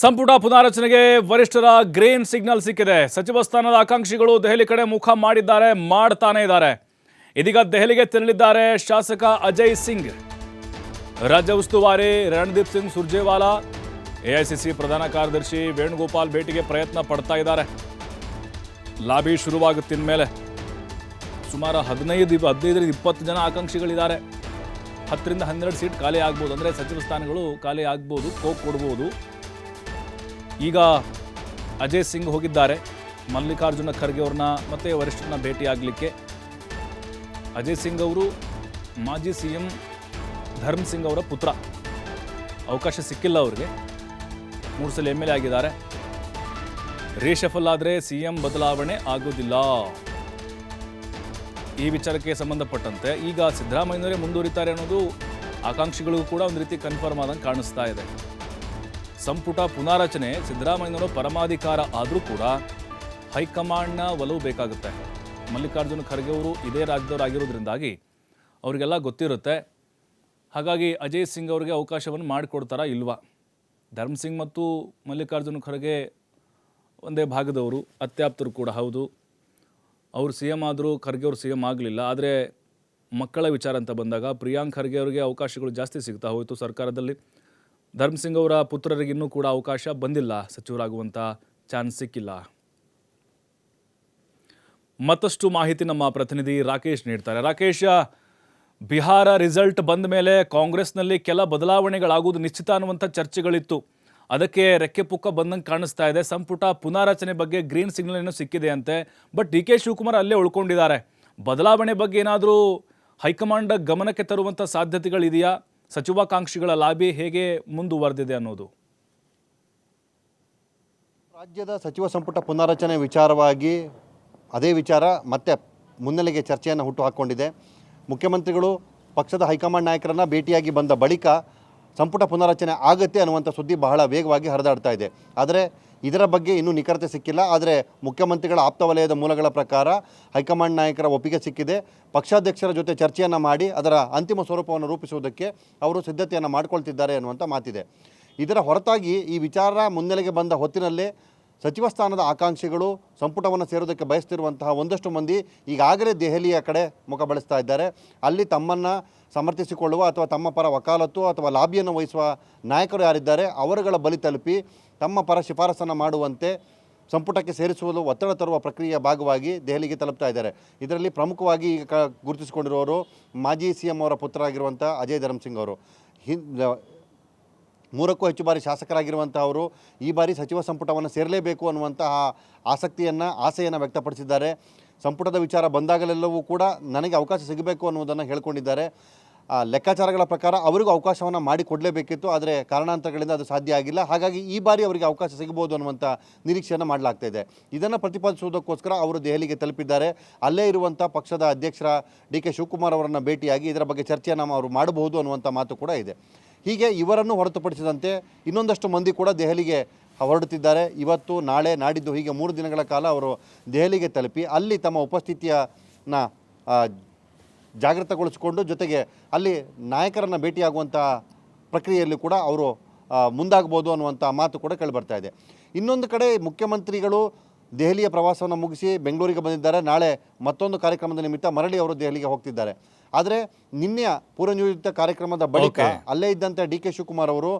ಸಂಪುಟ ಪುನಾರಚನೆಗೆ ವರಿಷ್ಠರ green signal ಸಿಕ್ಕಿದೆ. ಸಚಿವ ಸ್ಥಾನದ ಆಕಾಂಕ್ಷಿಗಳು ದೆಹಲಿ ಕಡೆ ಮುಖ ಮಾಡಿದ್ದಾರೆ, ಮಾಡ್ತಾನೆ ಇದ್ದಾರೆ. ಇದೀಗ ದೆಹಲಿಗೆ ತೆರಳಿದ್ದಾರೆ ಶಾಸಕ ಅಜಯ್ ಸಿಂಗ್. ರಾಜ್ಯ ಉಸ್ತುವಾರಿ ರಣದೀಪ್ ಸಿಂಗ್ ಸುರ್ಜೇವಾಲಾ, ಎಐಸಿಸಿ ಪ್ರಧಾನ ಕಾರ್ಯದರ್ಶಿ ವೇಣುಗೋಪಾಲ್ ಭೇಟಿಗೆ ಪ್ರಯತ್ನ ಪಡ್ತಾ ಇದ್ದಾರೆ. ಲಾಬಿ ಶುರುವಾಗುತ್ತಿನ ಮೇಲೆ ಸುಮಾರು ಹದಿನೈದು, ಹದಿನೈದರಿಂದ ಇಪ್ಪತ್ತು ಜನ ಆಕಾಂಕ್ಷಿಗಳಿದ್ದಾರೆ. ಹತ್ತರಿಂದ ಹನ್ನೆರಡು ಸೀಟ್ ಖಾಲಿ ಆಗ್ಬೋದು. ಅಂದರೆ ಸಚಿವ ಸ್ಥಾನಗಳು ಖಾಲಿ ಆಗ್ಬೋದು, ಕೋಕ್ ಕೊಡ್ಬೋದು. ಈಗ ಅಜಯ್ ಸಿಂಗ್ ಹೋಗಿದ್ದಾರೆ. ಮಲ್ಲಿಕಾರ್ಜುನ ಖರ್ಗೆ ಅವ್ರನ್ನ ಮತ್ತೆ ವರಿಷ್ಠರನ್ನ ಭೇಟಿ ಆಗಲಿಕ್ಕೆ ಅಜಯ್ ಸಿಂಗ್ ಅವರು, ಮಾಜಿ ಸಿ ಎಂ ಧರ್ಮ್ ಸಿಂಗ್ ಅವರ ಪುತ್ರ. ಅವಕಾಶ ಸಿಕ್ಕಿಲ್ಲ ಅವ್ರಿಗೆ. ಮೂರು ಸಲ ಎಂ ಎಲ್ ಎ ಆಗಿದ್ದಾರೆ. ರೀಶಫಲ್ ಆದರೆ ಸಿ ಎಂ ಬದಲಾವಣೆ ಆಗೋದಿಲ್ಲ. ಈ ವಿಚಾರಕ್ಕೆ ಸಂಬಂಧಪಟ್ಟಂತೆ ಈಗ ಸಿದ್ದರಾಮಯ್ಯನವರೇ ಮುಂದುವರಿತಾರೆ ಅನ್ನೋದು ಆಕಾಂಕ್ಷಿಗಳಿಗೂ ಕೂಡ ಒಂದು ರೀತಿ ಕನ್ಫರ್ಮ್ ಆದಂಗೆ ಕಾಣಿಸ್ತಾ ಇದೆ. ಸಂಪುಟ ಪುನಾರಚನೆ ಸಿದ್ದರಾಮಯ್ಯನವರು ಪರಮಾಧಿಕಾರ ಆದರೂ ಕೂಡ ಹೈಕಮಾಂಡ್ನ ಒಲವು ಬೇಕಾಗುತ್ತೆ. ಮಲ್ಲಿಕಾರ್ಜುನ ಖರ್ಗೆ ಅವರು ಇದೇ ರಾಜ್ಯದವರಾಗಿರೋದ್ರಿಂದಾಗಿ ಅವರಿಗೆಲ್ಲ ಗೊತ್ತಿರುತ್ತೆ. ಹಾಗಾಗಿ ಅಜಯ್ ಸಿಂಗ್ ಅವರಿಗೆ ಅವಕಾಶವನ್ನು ಮಾಡಿಕೊಡ್ತಾರಾ ಇಲ್ವಾ? ಧರ್ಮ್ ಸಿಂಗ್ ಮತ್ತು ಮಲ್ಲಿಕಾರ್ಜುನ ಖರ್ಗೆ ಒಂದೇ ಭಾಗದವರು, ಅತ್ಯಾಪ್ತರು ಕೂಡ ಹೌದು. ಅವರು ಸಿ ಎಂ ಆದರೂ ಖರ್ಗೆ ಅವರು ಸಿ ಎಂ ಆಗಲಿಲ್ಲ. ಆದರೆ ಮಕ್ಕಳ ವಿಚಾರ ಅಂತ ಬಂದಾಗ ಪ್ರಿಯಾಂಕ್ ಖರ್ಗೆ ಅವರಿಗೆ ಅವಕಾಶಗಳು ಜಾಸ್ತಿ ಸಿಗ್ತಾ ಹೋಯಿತು ಸರ್ಕಾರದಲ್ಲಿ. ಧರ್ಮ್ ಸಿಂಗ್ ಅವರ ಪುತ್ರರಿಗೆ ಇನ್ನೂ ಕೂಡ ಅವಕಾಶ ಬಂದಿಲ್ಲ. ಸಚಿವರಾಗುವಂಥ ಚಾನ್ಸ್ ಸಿಕ್ಕಿಲ್ಲ. ಮತ್ತಷ್ಟು ಮಾಹಿತಿ ನಮ್ಮ ಪ್ರತಿನಿಧಿ ರಾಕೇಶ್ ನೀಡ್ತಾರೆ. ರಾಕೇಶ್, ಬಿಹಾರ ರಿಸಲ್ಟ್ ಬಂದ ಮೇಲೆ ಕಾಂಗ್ರೆಸ್ನಲ್ಲಿ ಕೆಲ ಬದಲಾವಣೆಗಳಾಗುವುದು ನಿಶ್ಚಿತ ಅನ್ನುವಂಥ ಚರ್ಚೆಗಳಿತ್ತು. ಅದಕ್ಕೆ ರೆಕ್ಕೆ ಪುಕ್ಕ ಬಂದಂಗೆ ಕಾಣಿಸ್ತಾ ಇದೆ. ಸಂಪುಟ ಪುನಾರಚನೆ ಬಗ್ಗೆ ಗ್ರೀನ್ ಸಿಗ್ನಲ್ ಏನೋ ಸಿಕ್ಕಿದೆ ಅಂತೆ ಬಟ್ ಡಿ ಕೆ ಶಿವಕುಮಾರ್ ಅಲ್ಲೇ ಉಳ್ಕೊಂಡಿದ್ದಾರೆ. ಬದಲಾವಣೆ ಬಗ್ಗೆ ಏನಾದರೂ ಹೈಕಮಾಂಡ್ ಗಮನಕ್ಕೆ ತರುವಂಥ ಸಾಧ್ಯತೆಗಳಿದೆಯಾ? ಸಚಿವಾಕಾಂಕ್ಷಿಗಳ ಲಾಬಿ ಹೇಗೆ ಮುಂದುವರೆದಿದೆ ಅನ್ನೋದು. ರಾಜ್ಯದ ಸಚಿವ ಸಂಪುಟ ಪುನಾರಚನೆ ವಿಚಾರವಾಗಿ ಅದೇ ವಿಚಾರ ಮತ್ತೆ ಮುನ್ನೆಲೆಗೆ ಚರ್ಚೆಯನ್ನು ಹುಟ್ಟು ಹಾಕ್ಕೊಂಡಿದೆ ಮುಖ್ಯಮಂತ್ರಿಗಳು ಪಕ್ಷದ ಹೈಕಮಾಂಡ್ ನಾಯಕರನ್ನು ಭೇಟಿಯಾಗಿ ಬಂದ ಬಳಿಕ ಸಂಪುಟ ಪುನಾರಚನೆ ಆಗುತ್ತೆ ಅನ್ನುವಂಥ ಸುದ್ದಿ ಬಹಳ ವೇಗವಾಗಿ ಹರಿದಾಡ್ತಾ ಇದೆ. ಆದರೆ ಇದರ ಬಗ್ಗೆ ಇನ್ನೂ ನಿಖರತೆ ಸಿಕ್ಕಿಲ್ಲ. ಆದರೆ ಮುಖ್ಯಮಂತ್ರಿಗಳ ಆಪ್ತ ವಲಯದ ಮೂಲಗಳ ಪ್ರಕಾರ ಹೈಕಮಾಂಡ್ ನಾಯಕರ ಒಪ್ಪಿಗೆ ಸಿಕ್ಕಿದೆ. ಪಕ್ಷಾಧ್ಯಕ್ಷರ ಜೊತೆ ಚರ್ಚೆಯನ್ನು ಮಾಡಿ ಅದರ ಅಂತಿಮ ಸ್ವರೂಪವನ್ನು ರೂಪಿಸುವುದಕ್ಕೆ ಅವರು ಸಿದ್ಧತೆಯನ್ನು ಮಾಡಿಕೊಳ್ತಿದ್ದಾರೆ ಅನ್ನುವಂಥ ಮಾತಿದೆ. ಇದರ ಹೊರತಾಗಿ ಈ ವಿಚಾರ ಮುನ್ನೆಲೆಗೆ ಬಂದ ಹೊತ್ತಿನಲ್ಲೇ ಸಚಿವ ಸ್ಥಾನದ ಆಕಾಂಕ್ಷಿಗಳು ಸಂಪುಟವನ್ನು ಸೇರೋದಕ್ಕೆ ಬಯಸ್ತಿರುವಂತಹ ಒಂದಷ್ಟು ಮಂದಿ ಈಗಾಗಲೇ ದೆಹಲಿಯ ಕಡೆ ಮುಖ ಬಳಸ್ತಾ ಇದ್ದಾರೆ. ಅಲ್ಲಿ ತಮ್ಮನ್ನು ಸಮರ್ಥಿಸಿಕೊಳ್ಳುವ ಅಥವಾ ತಮ್ಮ ಪರ ವಕಾಲತ್ತು ಅಥವಾ ಲಾಬಿಯನ್ನು ವಹಿಸುವ ನಾಯಕರು ಯಾರಿದ್ದಾರೆ ಅವರುಗಳ ಬಲಿ ತಲುಪಿ ತಮ್ಮ ಪರ ಶಿಫಾರಸನ್ನು ಮಾಡುವಂತೆ ಸಂಪುಟಕ್ಕೆ ಸೇರಿಸುವುದು ಒತ್ತಡ ತರುವ ಪ್ರಕ್ರಿಯೆಯ ಭಾಗವಾಗಿ ದೆಹಲಿಗೆ ತಲುಪ್ತಾ ಇದ್ದಾರೆ. ಇದರಲ್ಲಿ ಪ್ರಮುಖವಾಗಿ ಈಗ ಕ, ಗುರುತಿಸಿಕೊಂಡಿರುವವರು ಮಾಜಿ ಸಿ ಎಂ ಅವರ ಪುತ್ರ ಆಗಿರುವಂಥ ಅಜಯ್ ಧರ್ಮಸಿಂಗ್ ಅವರು. ಹಿಂ ಮೂರಕ್ಕೂ ಹೆಚ್ಚು ಬಾರಿ ಶಾಸಕರಾಗಿರುವಂಥ ಅವರು ಈ ಬಾರಿ ಸಚಿವ ಸಂಪುಟವನ್ನು ಸೇರಲೇಬೇಕು ಅನ್ನುವಂತಹ ಆಸಕ್ತಿಯನ್ನು, ಆಸೆಯನ್ನು ವ್ಯಕ್ತಪಡಿಸಿದ್ದಾರೆ. ಸಂಪುಟದ ವಿಚಾರ ಬಂದಾಗಲೆಲ್ಲವೂ ಕೂಡ ನನಗೆ ಅವಕಾಶ ಸಿಗಬೇಕು ಅನ್ನುವುದನ್ನು ಹೇಳ್ಕೊಂಡಿದ್ದಾರೆ. ಲೆಕ್ಕಾಚಾರಗಳ ಪ್ರಕಾರ ಅವರಿಗೂ ಅವಕಾಶವನ್ನು ಮಾಡಿಕೊಡಲೇಬೇಕಿತ್ತು ಆದರೆ ಕಾರಣಾಂತರಗಳಿಂದ ಅದು ಸಾಧ್ಯ ಆಗಿಲ್ಲ. ಹಾಗಾಗಿ ಈ ಬಾರಿ ಅವರಿಗೆ ಅವಕಾಶ ಸಿಗಬಹುದು ಅನ್ನುವಂಥ ನಿರೀಕ್ಷೆಯನ್ನು ಮಾಡಲಾಗ್ತಾ ಇದೆ. ಇದನ್ನು ಪ್ರತಿಪಾದಿಸುವುದಕ್ಕೋಸ್ಕರ ಅವರು ದೆಹಲಿಗೆ ತಲುಪಿದ್ದಾರೆ. ಅಲ್ಲೇ ಇರುವಂಥ ಪಕ್ಷದ ಅಧ್ಯಕ್ಷರ ಡಿ ಕೆ ಶಿವಕುಮಾರ್ ಅವರನ್ನು ಭೇಟಿಯಾಗಿ ಇದರ ಬಗ್ಗೆ ಚರ್ಚೆಯನ್ನು ಅವರು ಮಾಡಬಹುದು ಅನ್ನುವಂಥ ಮಾತು ಕೂಡ ಇದೆ. ಹೀಗೆ ಇವರನ್ನು ಹೊರತುಪಡಿಸಿದಂತೆ ಇನ್ನೊಂದಷ್ಟು ಮಂದಿ ಕೂಡ ದೆಹಲಿಗೆ ಹೊರಡುತ್ತಿದ್ದಾರೆ. ಇವತ್ತು, ನಾಳೆ ನಾಡಿದ್ದು ಹೀಗೆ ಮೂರು ದಿನಗಳ ಕಾಲ ಅವರು ದೆಹಲಿಗೆ ತಲುಪಿ ಅಲ್ಲಿ ತಮ್ಮ ಉಪಸ್ಥಿತಿಯನ್ನು ಜಾಗೃತಗೊಳಿಸಿಕೊಂಡು ಜೊತೆಗೆ ಅಲ್ಲಿ ನಾಯಕರನ್ನು ಭೇಟಿಯಾಗುವಂಥ ಪ್ರಕ್ರಿಯೆಯಲ್ಲಿ ಕೂಡ ಅವರು ಮುಂದಾಗ್ಬೋದು ಅನ್ನುವಂಥ ಮಾತು ಕೂಡ ಕೇಳಿಬರ್ತಾ ಇದೆ. ಇನ್ನೊಂದು ಕಡೆ ಮುಖ್ಯಮಂತ್ರಿಗಳು ದೆಹಲಿಯ ಪ್ರವಾಸವನ್ನು ಮುಗಿಸಿ ಬೆಂಗಳೂರಿಗೆ ಬಂದಿದ್ದಾರೆ. ನಾಳೆ ಮತ್ತೊಂದು ಕಾರ್ಯಕ್ರಮದ ನಿಮಿತ್ತ ಮರಳಿ ಅವರು ದೆಹಲಿಗೆ ಹೋಗ್ತಿದ್ದಾರೆ. ಆದರೆ ನಿನ್ನೆಯ ಪೂರ್ವನಿಯೋಜಿತ ಕಾರ್ಯಕ್ರಮದ ಬಳಿಕ ಅಲ್ಲೇ ಇದ್ದಂಥ ಡಿ ಕೆ ಶಿವಕುಮಾರ್ ಅವರು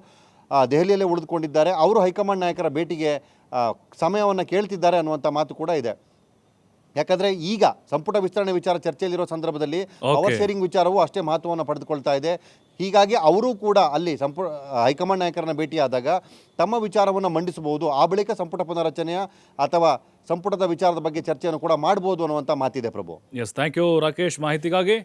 ದೆಹಲಿಯಲ್ಲೇ ಉಳಿದುಕೊಂಡಿದ್ದಾರೆ. ಅವರು ಹೈಕಮಾಂಡ್ ನಾಯಕರ ಭೇಟಿಗೆ ಸಮಯವನ್ನು ಕೇಳ್ತಿದ್ದಾರೆ ಅನ್ನುವಂಥ ಮಾತು ಕೂಡ ಇದೆ. ಯಾಕಂದ್ರೆ ಈಗ ಸಂಪುಟ ವಿಸ್ತರಣೆ ವಿಚಾರ ಚರ್ಚೆಯಲ್ಲಿರೋ ಸಂದರ್ಭದಲ್ಲಿ ಪವರ್ ಶೇರಿಂಗ್ ವಿಚಾರವೂ ಅಷ್ಟೇ ಮಹತ್ವವನ್ನು ಪಡೆದುಕೊಳ್ತಾ ಇದೆ. ಹೀಗಾಗಿ ಅವರು ಕೂಡ ಅಲ್ಲಿ ಸಂಪುಟ ಹೈಕಮಾಂಡ್ ನಾಯಕರನ್ನ ಭೇಟಿಯಾದಾಗ ತಮ್ಮ ವಿಚಾರವನ್ನು ಮಂಡಿಸಬಹುದು. ಆ ಬಳಿಕ ಸಂಪುಟ ಪುನರಚನೆಯ ಅಥವಾ ಸಂಪುಟದ ವಿಚಾರದ ಬಗ್ಗೆ ಚರ್ಚೆಯನ್ನು ಕೂಡ ಮಾಡಬಹುದು ಅನ್ನುವಂಥ ಮಾತಿದೆ Prabhu. Yes thank you Rakesh ಮಾಹಿತಿಗಾಗಿ